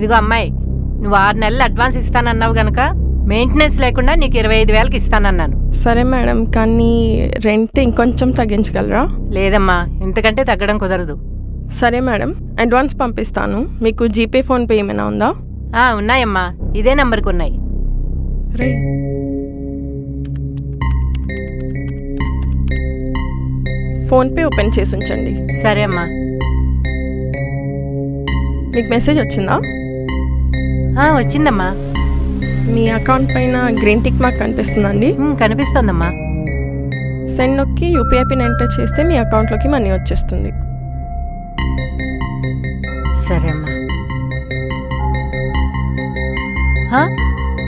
ఇదిగో అమ్మాయి నువ్వు ఆరు నెలలు అడ్వాన్స్ ఇస్తానన్నావు గనక మెయింటెనెన్స్ లేకుండా నీకు ఇరవై ఐదు వేలకి ఇస్తానన్నాను. సరే మేడం కానీ రెంట్ ఇంకొంచెం తగ్గించగలరా? లేదమ్మా ఇంతకంటే తగ్గడం కుదరదు. సరే మేడం అడ్వాన్స్ పంపిస్తాను. మీకు జీపే ఫోన్పే ఏమైనా ఉందా? ఆ ఉన్నాయమ్మా ఇదే నంబర్కి ఉన్నాయి. రే. ఫోన్పే ఓపెన్ చేసి ఉంచండి. సరే అమ్మా. మీకు మెసేజ్ వచ్చిందా? వచ్చిందమ్మా. మీ అకౌంట్ పైన గ్రీన్ టిక్ మార్క్ కనిపిస్తుందండి. కనిపిస్తోందమ్మా. సెండ్ నొక్కి యూపీఐ పిన్ ఎంటర్ చేస్తే మీ అకౌంట్లోకి మనీ వచ్చేస్తుంది. సరే అమ్మా.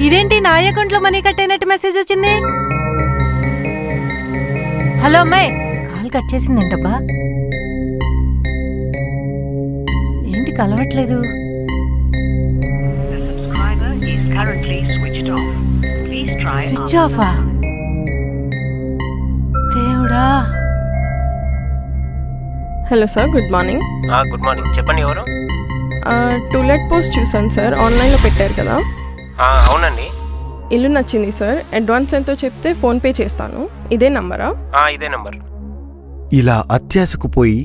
ఇదేంటి నా అకౌంట్లో మనీ కట్ అయినట్టు మెసేజ్ వచ్చింది? హలో అమ్మాయి కాల్ కట్ చేసిందేంటబ్బా. ఏంటి కలవట్లేదు? స్విచ్ ఆఫా దేవుడా. Hello sir good morning good morning చెప్పండి ఎవరు? టూలెట్ పోస్ట్ చూసాను సార్ ఆన్లైన్లో పెట్టారు కదా. అవునండి. ఇల్లు నచ్చింది సార్ అడ్వాన్స్ ఎంతో చెప్తే ఫోన్పే చేస్తాను. ఇదే నంబరా? ఇదే నంబర్. ఇలా అత్యాశకు పోయి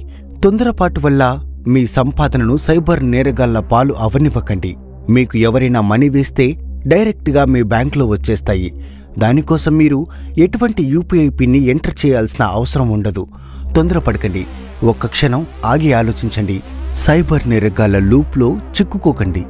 తొందరపాటు వల్ల మీ సంపాదనను సైబర్ నేరగాళ్ళ పాలు అవనివ్వకండి. మీకు ఎవరైనా మనీ వేస్తే డైరెక్ట్గా మీ బ్యాంకులో వచ్చేస్తాయి. దానికోసం మీరు ఎటువంటి యూపీఐ పిన్ని ఎంటర్ చేయాల్సిన అవసరం ఉండదు. తొందరపడకండి. ఒక్క క్షణం ఆగి ఆలోచించండి. సైబర్ నిరగాల లూప్లో చిక్కుకోకండి.